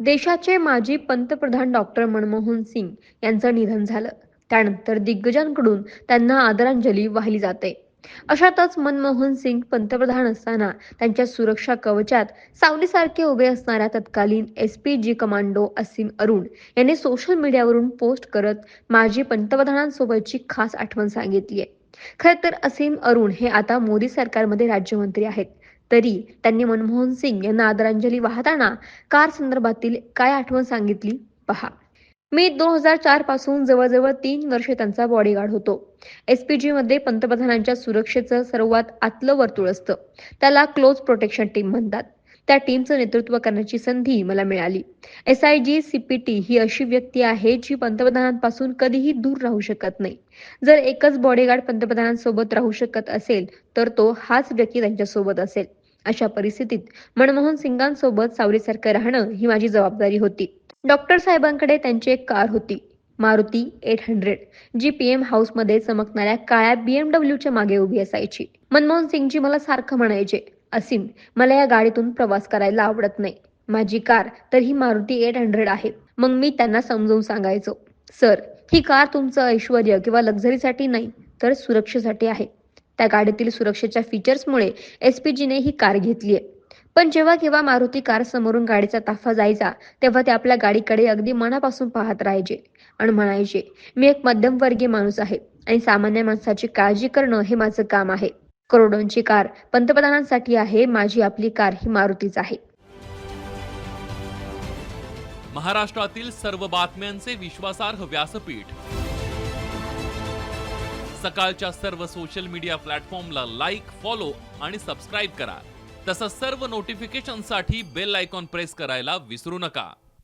देशाचे माजी पंतप्रधान डॉक्टर मनमोहन सिंग यांचं निधन झालं. त्यानंतर दिग्गजांकडून त्यांना आदरांजली वाहिली जाते. अशातच मनमोहन सिंग पंतप्रधान असताना त्यांच्या सुरक्षा कवचात सावलीसारखे उभे असणाऱ्या तत्कालीन S P G commando Asim Arun यांनी सोशल मीडियावरून पोस्ट करत माजी पंतप्रधानांसोबतची खास आठवण सांगितली आहे खर तर असीम अरुण हे आता मोदी सरकारमध्ये राज्यमंत्री आहेत. तरी त्यांनी मनमोहन सिंग यांना आदरांजली वाहताना कार संदर्भातील काय आठवण सांगितली? पहा. मी दोन हजार चारपासून जवळजवळ तीन वर्षे त्यांचा बॉडीगार्ड होतो. एसपीजी मध्ये पंतप्रधानांच्या सुरक्षेचं सर्वात आतलं वर्तुळ असतं. त्याला क्लोज प्रोटेक्शन टीम म्हणतात. त्या टीमचं नेतृत्व करण्याची संधी मला मिळाली. एस आय जी सीपीटी ही अशी व्यक्ती आहे जी पंतप्रधानांपासून कधीही दूर राहू शकत नाही. जर एकच बॉडीगार्ड पंतप्रधानांसोबत राहू शकत असेल तर तो हाच व्यक्ती त्यांच्यासोबत असेल. अशा परिस्थितीत मनमोहन सिंगांसोबत सावलीसारखं राहणं ही माझी जबाबदारी होती. डॉक्टर साहेबांकडे त्यांची एक कार होती Maruti eight hundred G P M हाऊसमध्ये चमकणाऱ्या काळ्या बीएमडब्ल्यूच्या मागे उभी असायची. मनमोहन सिंगजी मला सारखं म्हणायचे असीम मला या गाडीतून प्रवास करायला आवडत नाही. माझी कार तर ही मारुती एट हंड्रेड आहे. मग मी त्यांना समजवून सांगायचो सर ही कार तुमचं ऐश्वर किंवा लक्झरीसाठी नाही तर सुरक्षेसाठी आहे. त्या गाडीतील सुरक्षेच्या फीचर्समुळे एस पी जीने ही कार घेतली आहे. पण जेव्हा केव्हा मारुती कार समोरून गाडीचा ताफा जायचा तेव्हा ते आपल्या गाडीकडे अगदी मनापासून पाहत राहायचे आणि म्हणायचे मी एक मध्यमवर्गीय माणूस आहे आणि सामान्य माणसाची काळजी करणं हे माझं काम आहे. करोडोंची कार. पंतप्रधानांसाठी आहे माझी आपली कार ही मारुतीच आहे. महाराष्ट्रातील सर्व बातम्यांचे विश्वासार्ह व्यासपीठ. सकाळच्या सर्व सोशल मीडिया प्लॅटफॉर्मला लाईक फॉलो आणि सबस्क्राईब करा. तसंच सर्व नोटिफिकेशनसाठी बेल आयकॉन प्रेस करायला विसरू नका.